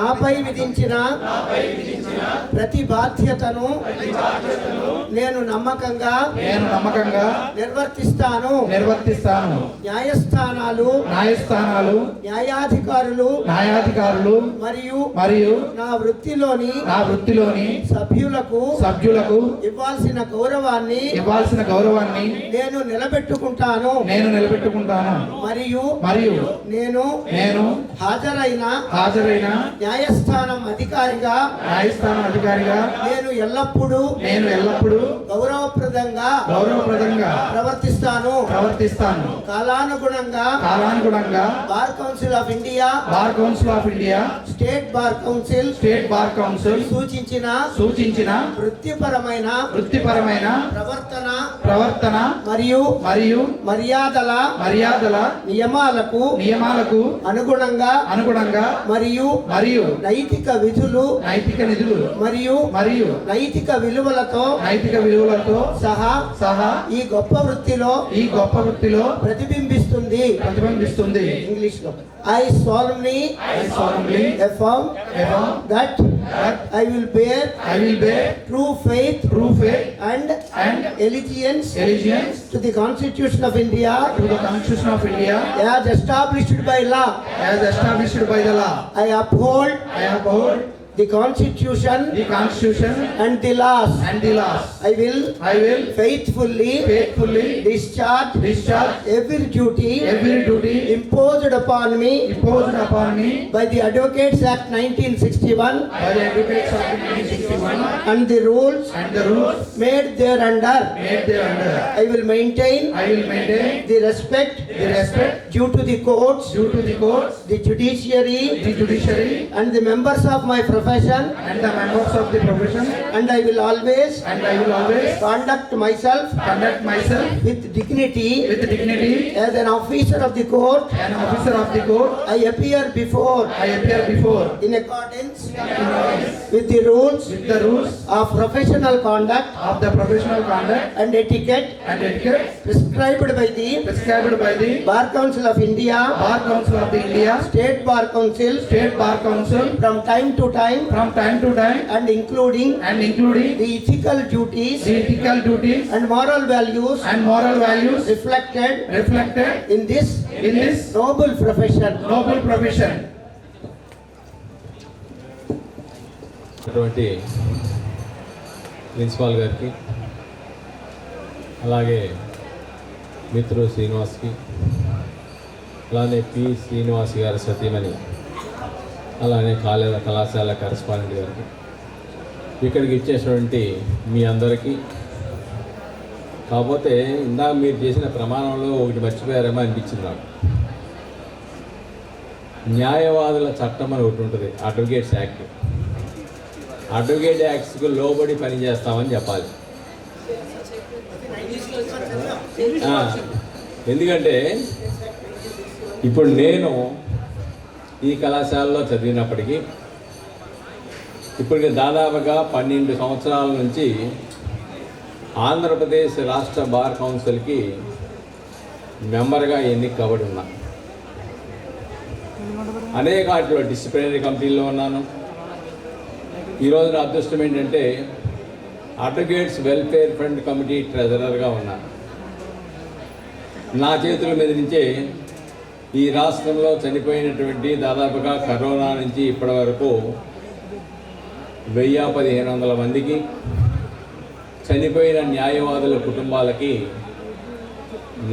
నాపై విధించిన ప్రతి బాధ్యతను నేను నమ్మకంగా నేను నమ్మకంగా నిర్వర్తిస్తాను. నిర్వర్తిస్తాను. న్యాయస్థానాలు న్యాయస్థానాలు న్యాయాధికారులు న్యాయాధికారులు మరియు మరియు నా వృత్తిలోని నా వృత్తిలోని సభ్యులకు సభ్యులకు ఇవ్వాల్సిన గౌరవాన్ని ఇవ్వాల్సిన గౌరవాన్ని నేను నిలబెట్టుకుంటాను. నేను నిలబెట్టుకుంటాను. మరియు మరియు నేను నేను హాజరైన హాజరైన న్యాయస్థానం అధికారిగా న్యాయస్థానం అధికారిగా నేను ఎల్లప్పుడూ నేను ఎల్లప్పుడూ గౌరవప్రదంగా గౌరవప్రదంగా ప్రవర్తిస్తాను. ప్రవర్తిస్తాను. కాలానుగుణంగా కాలానుగుణంగా Bar Council of India Bar Council of India State Bar Council State Bar Council సూచించిన సూచించిన వృత్తిపరమైన వృత్తిపరమైన ప్రవర్తన ప్రవర్తన మరియు మరియు మర్యాదల మర్యాదల నియమాలకు నియమాలకు అనుగుణంగా అనుగుణంగా మరియు మరియు నైతిక విధులు నైతిక నిధులు మరియు మరియు నైతిక విలువలతో నైతిక విలువలతో సహా సహా ఈ గొప్ప వృత్తిలో ఈ గొప్ప వృత్తిలో ప్రతిబింబిస్తుంది. ప్రతిబింబిస్తుంది. ఇంగ్లీష్లో I solemnly I solemnly affirm affirm that that I will bear I will bear true faith true faith and and allegiance allegiance to the Constitution of India to the Constitution of India as established by law. as established by the law. I uphold I uphold the Constitution the Constitution and the laws. and the laws. I will I will faithfully faithfully discharge discharge every duty every duty imposed upon me imposed upon me by the Advocates Act 1961 by the advocates of 1961 and the rules and the rules made thereunder. made thereunder. I will maintain I will maintain the respect the respect due to the courts, due to the courts, the judiciary, the judiciary, and the members of my profession, and the members of the profession, and I will always and I will always conduct myself conduct myself with dignity with dignity as an officer of the court. an officer of the court. I appear before I appear before in accordance with the rules with the rules of professional conduct of the professional conduct and etiquette and etiquette prescribed by the prescribed by the Bar Council of India, Bar Council of the India, State Bar Council State Bar Council from time to time from time to time and including and including the ethical duties the ethical duties and moral values and moral values reflected reflected in this in this noble profession. noble profession. అటువంటి principal గారికి అలాగే మిత్రుడు శ్రీనివాస్కి అలానే P Srinivas గారి సతీమణి అలానే college కళాశాల correspondent గారికి. ఇక్కడికి ఇచ్చేసినటువంటి మీ అందరికీ. కాకపోతే ఇందాక మీరు చేసిన ప్రమాణంలో ఒకటి మర్చిపోయారేమో అనిపించింది నాకు. న్యాయవాదుల చట్టం అని ఒకటి ఉంటుంది అడ్వకేట్స్ యాక్ట్. అడ్వకేట్ యాక్ట్స్కు లోబడి పనిచేస్తామని చెప్పాలి. ఎందుకంటే ఇప్పుడు నేను ఈ కళాశాలలో చదివినప్పటికీ ఇప్పటికి దాదాపుగా పన్నెండు సంవత్సరాల నుంచి ఆంధ్రప్రదేశ్ రాష్ట్ర బార్ కౌన్సిల్కి మెంబర్గా ఎన్నిక కాబడి ఉన్నాను అనేక వాటిలో డిసిప్లినరీ కమిటీల్లో ఉన్నాను. ఈరోజు నా అదృష్టం ఏంటంటే అడ్వకేట్స్ వెల్ఫేర్ ఫండ్ కమిటీ ట్రెజరర్గా ఉన్నాను నా చేతుల మీద నుంచే ఈ రాష్ట్రంలో చనిపోయినటువంటి దాదాపుగా కరోనా నుంచి ఇప్పటి వరకు వెయ్యి పదిహేను వందల మందికి చనిపోయిన న్యాయవాదుల కుటుంబాలకి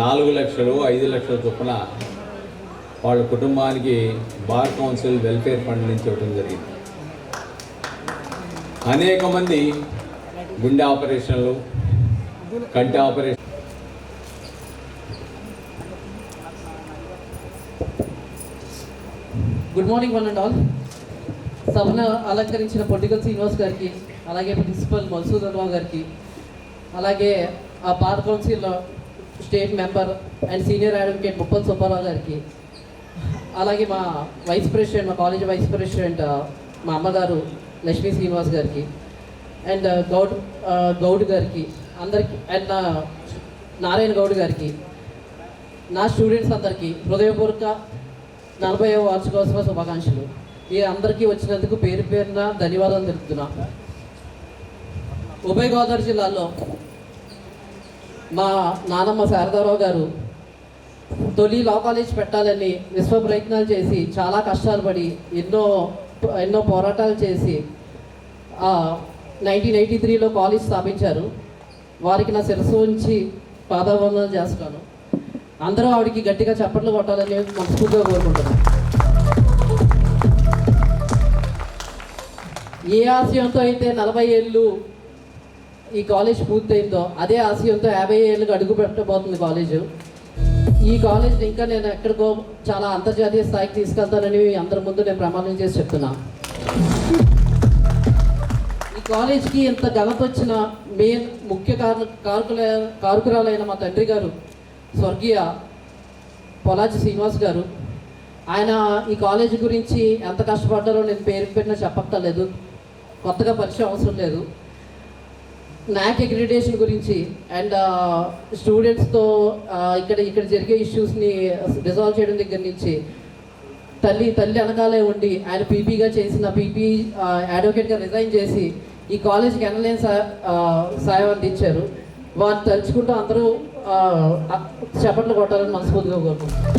నాలుగు లక్షలు ఐదు లక్షల చొప్పున వాళ్ళ కుటుంబానికి బార్ కౌన్సిల్ వెల్ఫేర్ ఫండ్ నుంచి ఇవ్వడం జరిగింది. అనేక మంది గుండె ఆపరేషన్లు కంటి operation good morning one and all సభను అలంకరించిన పొలిటికల్ శ్రీనివాస్ గారికి అలాగే ప్రిన్సిపల్ మధుసూదన్ రావు గారికి అలాగే ఆ bar council state member and senior advocate Muppal Subbarao గారికి అలాగే మా వైస్ ప్రెసిడెంట్ మా కాలేజ్ వైస్ ప్రెసిడెంట్ మా అమ్మగారు లక్ష్మీ శ్రీనివాస్ గారికి అండ్ గౌడ్ గౌడ్ గారికి అందరికి అండ్ నా నారాయణ గౌడ్ గారికి నా స్టూడెంట్స్ అందరికీ హృదయపూర్వక నలభై వార్షికోత్సవ శుభాకాంక్షలు. ఈ అందరికీ వచ్చినందుకు పేరు పేరున ధన్యవాదాలు తెలుపుతున్నా. ఉభయ గోదావరి జిల్లాలో మా నానమ్మ శారదారావు గారు తొలి లా కాలేజ్ పెట్టాలని విశ్వ ప్రయత్నాలు చేసి చాలా కష్టాలు పడి ఎన్నో ఎన్నో పోరాటాలు చేసి నైన్టీన్ ఎయిటీ త్రీలో కాలేజ్ స్థాపించారు. వారికి నా శిరస్సు ఉంచి పాదావందనం చేస్తాను అందరూ ఆవిడకి గట్టిగా చప్పట్లు కొట్టాలని మనస్ఫూర్తిగా కోరుకుంటున్నాను ఏ ఆశయంతో అయితే నలభై ఏళ్ళు ఈ కాలేజ్ పూర్తయిందో అదే ఆశయంతో యాభై ఏళ్ళకి అడుగు పెట్టబోతుంది కాలేజు. ఈ కాలేజ్ ఇంకా నేను ఎక్కడికో చాలా అంతర్జాతీయ స్థాయికి తీసుకెళ్తానని అందరి ముందు నేను ప్రమాణం చేసి చెప్తున్నా. ఈ కాలేజ్కి ఇంత ఘనత వచ్చిన మెయిన్ ముఖ్య కారు కారకుల కారకురాలైన మా తండ్రి గారు స్వర్గీయ పొలాచి శ్రీనివాస్ గారు. ఆయన ఈ కాలేజ్ గురించి ఎంత కష్టపడ్డారో నేను పేరు పెట్టిన చెప్పక్కర్లేదు. కొత్తగా పరిచయం అవసరం లేదు. నాక్ అగ్రిడేషన్ గురించి అండ్ స్టూడెంట్స్తో ఇక్కడ ఇక్కడ జరిగే ఇష్యూస్ని రిజాల్వ్ చేయడం దగ్గర నుంచి తల్లి తల్లి అనగాలే ఉండి ఆయన పీపీగా చేసిన పీపీ అడ్వకేట్గా రిజైన్ చేసి ఈ కాలేజ్కి ఎనలేని సా- సాయం అందించారు. వారిని తలుచుకుంటూ అందరూ ఆ, చప్పట్లు కొట్టాలని మనస్ఫూర్తిగా కోరుకుంటున్నాను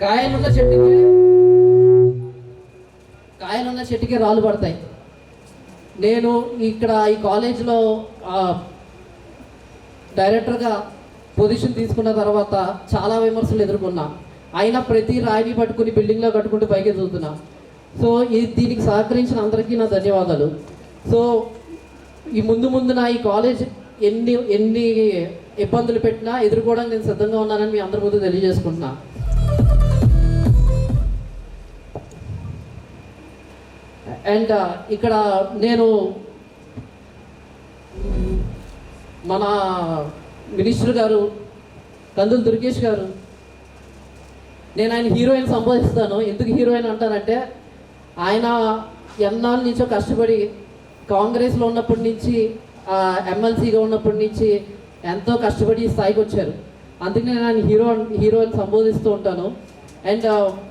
కాయలున్న చెట్టుకి కాయలున్న చెట్టుకి రాళ్ళు పడతాయి. నేను ఇక్కడ ఈ కాలేజీలో డైరెక్టర్గా పొజిషన్ తీసుకున్న తర్వాత చాలా విమర్శలు ఎదుర్కొన్నా. అయినా ప్రతి రాయిని పట్టుకుని బిల్డింగ్లో కట్టుకుంటూ పైకి ఎదుగుతున్నా. సో ఈ దీనికి సహకరించిన అందరికీ నా ధన్యవాదాలు. సో ఈ ముందు ముందు నా ఈ కాలేజ్ ఎన్ని ఎన్ని ఇబ్బందులు పెట్టినా ఎదుర్కోవడానికి నేను సిద్ధంగా ఉన్నానని మీ అందరి ముందు తెలియజేసుకుంటున్నా. అండ్ ఇక్కడ నేను మన మినిస్టర్ గారు కందులు దుర్గేష్ గారు నేను ఆయన హీరోయిన్ సంబోధిస్తాను ఎందుకు హీరోయిన్ అంటానంటే ఆయన ఎన్నాళ్ళ నుంచో కష్టపడి కాంగ్రెస్లో ఉన్నప్పటి నుంచి ఎమ్మెల్సీగా ఉన్నప్పటి నుంచి ఎంతో కష్టపడి ఈ స్థాయికి వచ్చారు. అందుకే నేను ఆయన హీరో హీరో అని సంబోధిస్తూ ఉంటాను. అండ్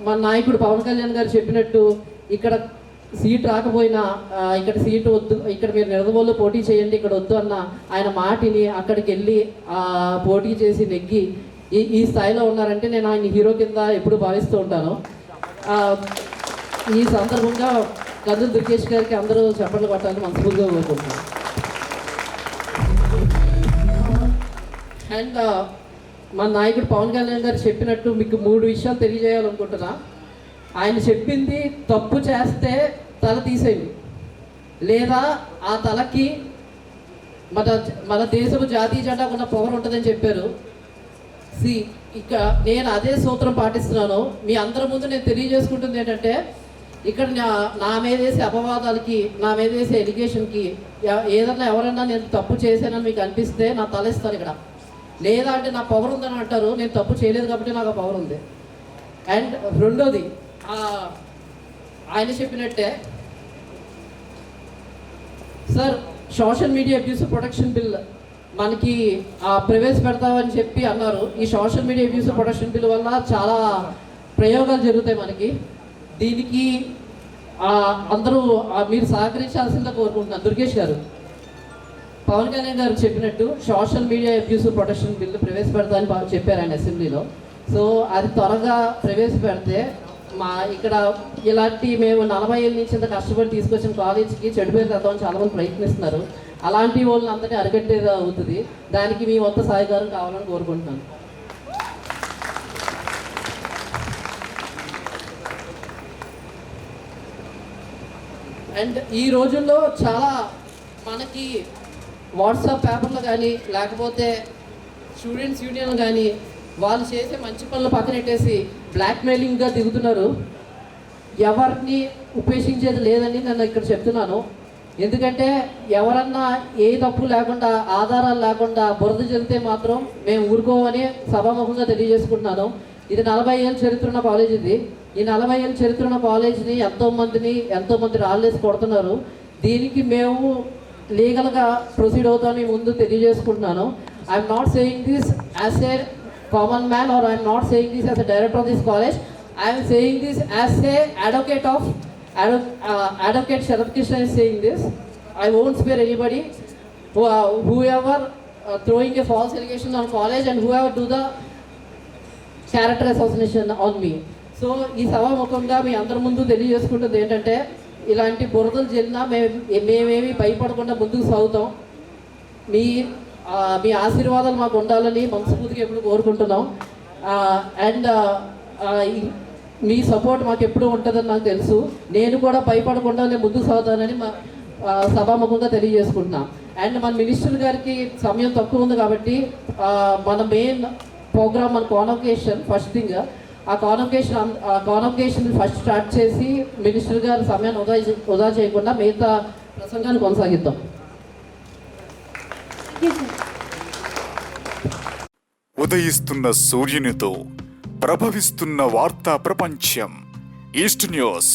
మన నాయకుడు పవన్ కళ్యాణ్ గారు చెప్పినట్టు ఇక్కడ సీట్ రాకపోయినా ఇక్కడ సీట్ వద్దు ఇక్కడ మీరు నిడదవోళ్ళు పోటీ చేయండి ఇక్కడ వద్దు అన్న ఆయన మాటిని అక్కడికి వెళ్ళి పోటీ చేసి నెగ్గి ఈ ఈ స్థాయిలో ఉన్నారంటే నేను ఆయన హీరో కింద ఎప్పుడు భావిస్తూ ఉంటాను. ఈ సందర్భంగా కందులు దుర్గేష్ గారికి అందరూ చెప్పలు కొట్టాలని మనస్ఫూర్తిగా కోరుకుంటున్నాను అండ్ మన నాయకుడు పవన్ కళ్యాణ్ గారు చెప్పినట్టు మీకు మూడు విషయాలు తెలియజేయాలనుకుంటున్నా. ఆయన చెప్పింది తప్పు చేస్తే తల తీసేయండి. లేదా ఆ తలకి మన మన దేశపు జాతీయ జెండాకు ఉన్న పవర్ ఉంటుందని చెప్పారు. సి ఇక నేను అదే సూత్రం పాటిస్తున్నాను. మీ అందరి ముందు నేను తెలియజేసుకుంటుంది ఏంటంటే ఇక్కడ నా నా మీద వేసే అపవాదాలకి నా మీద వేసే ఎడ్యుకేషన్కి ఏదన్నా ఎవరన్నా నేను తప్పు చేశానని మీకు అనిపిస్తే నా తలెస్తాను ఇక్కడ. లేదా అంటే నా పవర్ ఉందని అంటారు నేను తప్పు చేయలేదు కాబట్టి నాకు పవర్ ఉంది. అండ్ రెండోది ఆయన చెప్పినట్టే sir social media abuse protection bill మనకి ప్రవేశపెడతామని చెప్పి అన్నారు. ఈ social media abuse protection bill వల్ల చాలా ప్రయోగాలు జరుగుతాయి మనకి. దీనికి అందరూ మీరు సహకరించాల్సిందిగా కోరుకుంటున్నాను. దుర్గేష్ గారు పవన్ కళ్యాణ్ గారు చెప్పినట్టు social media abuse protection bill ప్రవేశపెడతామని చెప్పారు ఆయన అసెంబ్లీలో. సో అది త్వరగా ప్రవేశపెడితే మా ఇక్కడ ఇలాంటి మేము నలభై ఏళ్ళ నుంచి ఇంత కష్టపడి తీసుకొచ్చిన కాలేజీకి చెడు పేరు తెద్దామని చాలా మంది ప్రయత్నిస్తున్నారు. అలాంటి వాళ్ళని అందరినీ అరికట్టేది అవుతుంది. దానికి మీ వంత సహకారం కావాలని కోరుకుంటున్నాను. అండ్ ఈ రోజుల్లో చాలా మనకి వాట్సాప్ పేపర్లు కానీ లేకపోతే స్టూడెంట్స్ యూనియన్ కానీ వాళ్ళు చేసే మంచి పనులు పక్కనెట్టేసి బ్లాక్మెయిలింగ్గా దిగుతున్నారు. ఎవరిని ఉపేక్షించేది లేదని నేను ఇక్కడ చెప్తున్నాను. ఎందుకంటే ఎవరన్నా ఏ తప్పు లేకుండా ఆధారాలు లేకుండా బురద చెందితే మాత్రం మేము ఊరుకోమని సభాముఖంగా తెలియజేసుకుంటున్నాను. ఇది నలభై ఏళ్ళ చరిత్ర ఉన్న కాలేజ్ ఇది. ఈ నలభై ఏళ్ళ చరిత్ర ఉన్న కాలేజ్ని ఎంతో మందిని ఎంతో మంది రాళ్ళేసి కొడుతున్నారు. దీనికి మేము లీగల్గా ప్రొసీడ్ అవుతామని ముందు తెలియజేసుకుంటున్నాను. I'm not saying this as a common man or I'm not saying this as a director of this college I'm saying this as a advocate of advocate Sarath Krishna saying this I won't spare anybody who ever throwing a false education on college and who ever do the character assassination on me so ఈ సభాముఖంగా మీ అందరి ముందు తెలియజేసుకుంటుంది ఏంటంటే ఇలాంటి బురదలు చెల్లినా మేము మేమేమి భయపడకుండా ముందుకు సాగుతాం. మీ మీ ఆశీర్వాదాలు మాకు ఉండాలని మనస్ఫూర్తిగా ఎప్పుడు కోరుకుంటున్నాం. అండ్ మీ సపోర్ట్ మాకు ఎప్పుడు ఉంటుందని నాకు తెలుసు. నేను కూడా భయపడకుండా నేను ముందుకు సాగుతానని మా సభాముఖంగా తెలియజేసుకుంటున్నాం. అండ్ మన మినిస్టర్ గారికి సమయం తక్కువ ఉంది కాబట్టి మన మెయిన్ ప్రోగ్రామ్ మన కాన్వకేషన్ ఫస్ట్ థింగ్ ఆ కాన్వకేషన్ ఆ కాన్వకేషన్ ఫస్ట్ స్టార్ట్ చేసి మినిస్టర్ గారి సమయాన్ని వృధా వృధా చేయకుండా మిగతా ప్రసంగాన్ని కొనసాగిద్దాం. ఉదయిస్తున్న సూర్యునితో ప్రభవిస్తున్న వార్తా ప్రపంచం ఈస్ట్ న్యూస్